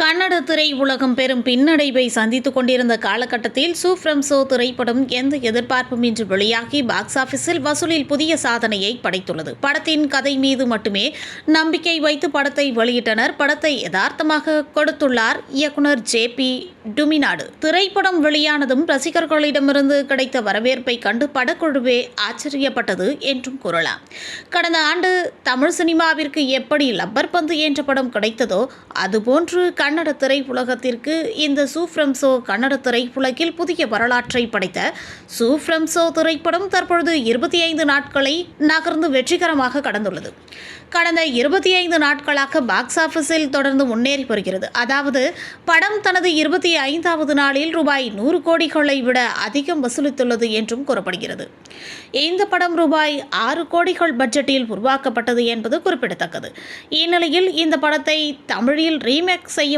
கன்னட திரை உலகம் பெரும் பின்னடைவை சந்தித்துக் கொண்டிருந்த காலகட்டத்தில் சூஃப்ரம் சோ. திரைப்படம் எந்த எதிர்பார்ப்பும் இன்றி வெளியாகி பாக்ஸ் ஆபீஸில் வசூலில் புதிய சாதனையை படைத்துள்ளது. படத்தின் கதை மீது மட்டுமே நம்பிக்கை வைத்து படத்தை வெளியிட்டனர். படத்தை யதார்த்தமாக கொடுத்துள்ளார் இயக்குனர் ஜே. பி. டுமினாடு. திரைப்படம் வெளியானதும் ரசிகர்களிடமிருந்து கிடைத்த வரவேற்பை கண்டு படக்குழுவே ஆச்சரியப்பட்டது என்றும் கூறலாம். கடந்த ஆண்டு தமிழ் சினிமாவிற்கு எப்படி லப்பர் பந்து என்ற படம் கிடைத்ததோ அதுபோன்று கன்னட திரையுலகத்திற்கு இந்த சூஃப்ரம்சோ கன்னட திரையுலகில் புதிய வரலாற்றை படைத்த சூஃப்ரம்சோ திரைப்படம் தற்பொழுது இருபத்தி ஐந்து நாட்களை நகர்ந்து வெற்றிகரமாக கடந்துள்ளது. கடந்த இருபத்தி ஐந்து நாட்களாக பாக்ஸ் ஆபீஸில் தொடர்ந்து முன்னேறி வருகிறது. அதாவது படம் தனது இருபத்தி ஐந்தாவது நாளில் ரூபாய் நூறு கோடிகளை விட அதிகம் வசூலித்துள்ளது என்றும் கூறப்படுகிறது. இந்த படம் ரூபாய் ஆறு கோடிகள் பட்ஜெட்டில் உருவாக்கப்பட்டது என்பது குறிப்பிடத்தக்கது. இந்நிலையில் இந்த படத்தை தமிழில் ரீமேக் செய்ய